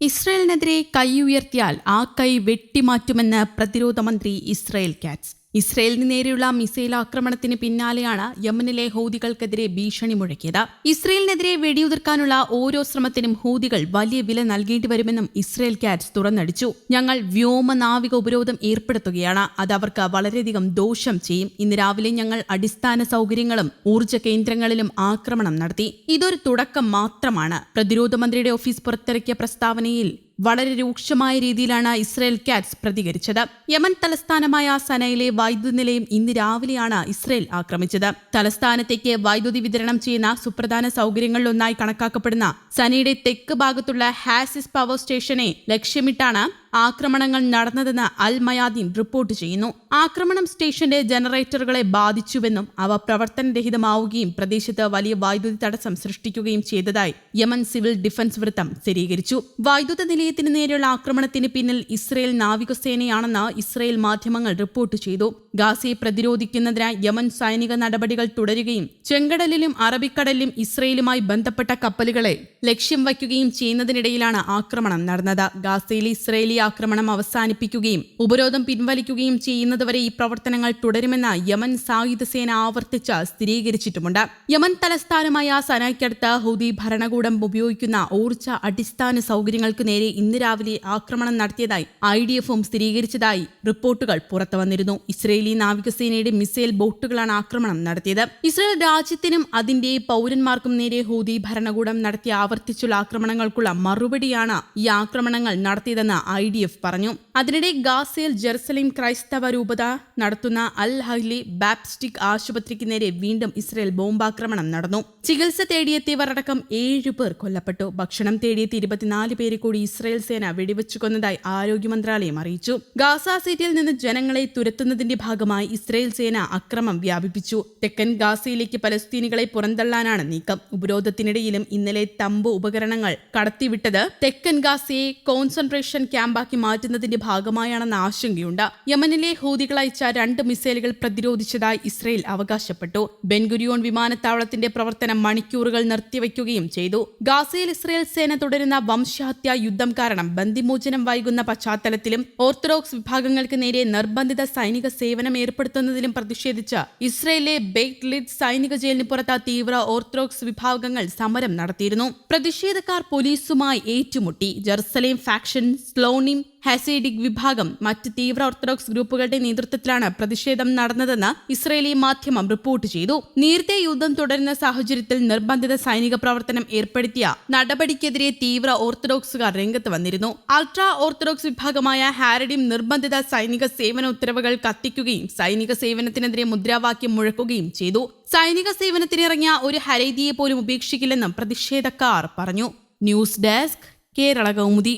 ഇസ്രയേലിനെതിരെ കൈ ഉയർത്തിയാൽ ആ കൈ വെട്ടിമാറ്റുമെന്ന് പ്രതിരോധ മന്ത്രി ഇസ്രയേൽ കാറ്റ്സ്. ഇസ്രയേലിന് നേരെയുള്ള മിസൈൽ ആക്രമണത്തിന് പിന്നാലെയാണ് യമനിലെ ഹൂതികൾക്കെതിരെ ഭീഷണി മുഴക്കിയത്. ഇസ്രയേലിനെതിരെ വെടിയുതിർക്കാനുള്ള ഓരോ ശ്രമത്തിനും ഹൂതികൾ വലിയ വില നൽകേണ്ടി വരുമെന്നും ഇസ്രയേൽ കാറ്റ്സ് തുറന്നടിച്ചു. ഞങ്ങൾ വ്യോമ നാവിക ഉപരോധം ഏർപ്പെടുത്തുകയാണ്. അത് അവർക്ക് വളരെയധികം ദോഷം ചെയ്യും. ഇന്ന് രാവിലെ ഞങ്ങൾ അടിസ്ഥാന സൗകര്യങ്ങളും ഊർജ കേന്ദ്രങ്ങളിലും ആക്രമണം നടത്തി. ഇതൊരു തുടക്കം മാത്രമാണ്. പ്രതിരോധ മന്ത്രിയുടെ ഓഫീസ് പുറത്തിറക്കിയ പ്രസ്താവനയിൽ വളരെ രൂക്ഷമായ രീതിയിലാണ് ഇസ്രയേൽ കാറ്റ്സ് പ്രതികരിച്ചത്. യമൻ തലസ്ഥാനമായ സനയിലെ വൈദ്യുതി നിലയം ഇന്ന് രാവിലെയാണ് ഇസ്രയേൽ ആക്രമിച്ചത്. തലസ്ഥാനത്തേക്ക് വൈദ്യുതി വിതരണം ചെയ്യുന്ന സുപ്രധാന സൗകര്യങ്ങളിലൊന്നായി കണക്കാക്കപ്പെടുന്ന സനയുടെ തെക്ക് ഭാഗത്തുള്ള ഹാസിസ് പവർ സ്റ്റേഷനെ ലക്ഷ്യമിട്ടാണ് ആക്രമണങ്ങൾ നടന്നതെന്ന് അൽ മയാദീൻ റിപ്പോർട്ട് ചെയ്യുന്നു. ആക്രമണം സ്റ്റേഷന്റെ ജനറേറ്ററുകളെ ബാധിച്ചുവെന്നും അവ പ്രവർത്തനരഹിതമാവുകയും പ്രദേശത്ത് വലിയ വൈദ്യുതി തടസ്സം സൃഷ്ടിക്കുകയും ചെയ്തതായി യമൻ സിവിൽ ഡിഫൻസ് വൃത്തം സ്ഥിരീകരിച്ചു. വൈദ്യുത നിലയത്തിന് നേരെയുള്ള ആക്രമണത്തിന് പിന്നിൽ ഇസ്രയേൽ നാവികസേനയാണെന്ന് ഇസ്രയേൽ മാധ്യമങ്ങൾ റിപ്പോർട്ട് ചെയ്തു. ഗാസയെ പ്രതിരോധിക്കുന്നതിനായി യമൻ സൈനിക നടപടികൾ തുടരുകയും ചെങ്കടലിലും അറബിക്കടലിലും ഇസ്രയേലുമായി ബന്ധപ്പെട്ട കപ്പലുകളെ ലക്ഷ്യം വയ്ക്കുകയും ചെയ്യുന്നതിനിടയിലാണ് ആക്രമണം നടന്നത്. ഗാസയിൽ ഇസ്രയേലി ആക്രമണം അവസാനിപ്പിക്കുകയും ഉപരോധം പിൻവലിക്കുകയും ചെയ്യുന്നതുവരെ ഈ പ്രവർത്തനങ്ങൾ തുടരുമെന്ന് യമൻ സായുധ സേന ആവർത്തിച്ച് സ്ഥിരീകരിച്ചിട്ടുമുണ്ട്. യമൻ തലസ്ഥാനമായ സനായ്ക്കടുത്ത് ഹൗദി ഭരണകൂടം ഉപയോഗിക്കുന്ന ഊർജ അടിസ്ഥാന സൗകര്യങ്ങൾക്ക് നേരെ ഇന്ന് രാവിലെ ആക്രമണം നടത്തിയതായി ഐ ഡി എഫും സ്ഥിരീകരിച്ചതായി റിപ്പോർട്ടുകൾ പുറത്തുവന്നിരുന്നു. ഇസ്രയേലി നാവികസേനയുടെ മിസൈൽ ബോട്ടുകളാണ് ആക്രമണം നടത്തിയത്. ഇസ്രയേൽ രാജ്യത്തിനും അതിന്റെ പൗരന്മാർക്കും നേരെ ഹൂതി ഭരണകൂടം നടത്തിയ ആവർത്തിച്ചുള്ള ആക്രമണങ്ങൾക്കുള്ള മറുപടിയാണ് ഈ ആക്രമണങ്ങൾ നടത്തിയതെന്ന് ഐ ഡി എഫ് പറഞ്ഞു. അതിനിടെ ഗാസയിൽ ജെറുസലേം ക്രൈസ്തവ രൂപത നടത്തുന്ന അൽ ഹൈലി ബാപ്സ്റ്റിക് ആശുപത്രിക്ക് നേരെ വീണ്ടും ഇസ്രയേൽ ബോംബാക്രമണം നടന്നു. ചികിത്സ തേടിയെത്തിയവർ അടക്കം ഏഴു പേർ കൊല്ലപ്പെട്ടു. ഭക്ഷണം തേടിയെത്തി ഇരുപത്തിനാല് പേരെ കൂടി ഇസ്രയേൽ സേന വെടിവെച്ചു കൊന്നതായി ആരോഗ്യ മന്ത്രാലയം അറിയിച്ചു. ഗാസ സിറ്റിയിൽ നിന്ന് ജനങ്ങളെ തുരത്തുന്നതിന്റെ ഭാഗമായി ഇസ്രയേൽ സേന അക്രമം വ്യാപിപ്പിച്ചു. തെക്കൻ ഗാസയിലേക്ക് പലസ്തീനികളെ പുറന്തള്ളാനാണ് നീക്കം. ഉപരോധത്തിനിടയിലും ഇന്നലെ തമ്പ് ഉപകരണങ്ങൾ കടത്തിവിട്ടത് തെക്കൻ ഗാസയെ കോൺസെൻട്രേഷൻ ക്യാമ്പാക്കി മാറ്റുന്നതിന്റെ ഭാഗമായാണെന്ന ആശങ്കയുണ്ട്. യമനിലെ ഹൂതികൾ അയച്ച രണ്ട് മിസൈലുകൾ പ്രതിരോധിച്ചതായി ഇസ്രയേൽ അവകാശപ്പെട്ടു. ബെൻഗുരിയോൺ വിമാനത്താവളത്തിന്റെ പ്രവർത്തനം മണിക്കൂറുകൾ നിർത്തിവെക്കുകയും ചെയ്തു. ഗാസയിൽ ഇസ്രയേൽ സേന തുടരുന്ന വംശഹത്യാ യുദ്ധം കാരണം ബന്ദിമോചനം വൈകുന്ന പശ്ചാത്തലത്തിലും ഓർത്തഡോക്സ് വിഭാഗങ്ങൾക്ക് നേരെ നിർബന്ധിത സൈനിക സേവനം ഏർപ്പെടുത്തുന്നതിലും പ്രതിഷേധിച്ച് ഇസ്രയേലിലെ ബെയ്റ്റ് ലിഡ് സൈനിക ജയിലിന് പുറത്ത് തീവ്ര ഓർത്തഡോക്സ് വിഭാഗങ്ങൾ സമരം നടത്തിയിരുന്നു. പ്രതിഷേധക്കാർ പോലീസുമായി ഏറ്റുമുട്ടി. ജെറുസലേം ഫാക്ഷൻ സ്ലോണിം ഹസേഡിക് വിഭാഗം മറ്റ് തീവ്ര ഓർത്തഡോക്സ് ഗ്രൂപ്പുകളുടെ നേതൃത്വത്തിലാണ് പ്രതിഷേധം നടന്നതെന്ന് ഇസ്രയേലി മാധ്യമം റിപ്പോർട്ട് ചെയ്തു. നേരത്തെ യുദ്ധം തുടരുന്ന സാഹചര്യത്തിൽ നിർബന്ധിത സൈനിക പ്രവർത്തനം ഏർപ്പെടുത്തിയ നടപടിക്കെതിരെ തീവ്ര ഓർത്തഡോക്സുകാർ രംഗത്ത് വന്നിരുന്നു. അൾട്രാ ഓർത്തഡോക്സ് വിഭാഗമായ ഹാരഡിം നിർബന്ധിത സൈനിക സേവന ഉത്തരവുകൾ കത്തിക്കുകയും സൈനിക സേവനത്തിനെതിരെ മുദ്രാവാക്യം മുഴക്കുകയും ചെയ്തു. സൈനിക സേവനത്തിനിറങ്ങിയ ഒരു ഹരൈദിയെ പോലും ഉപേക്ഷിക്കില്ലെന്നും പ്രതിഷേധക്കാർ പറഞ്ഞു. News desk Kerala Kaumudi.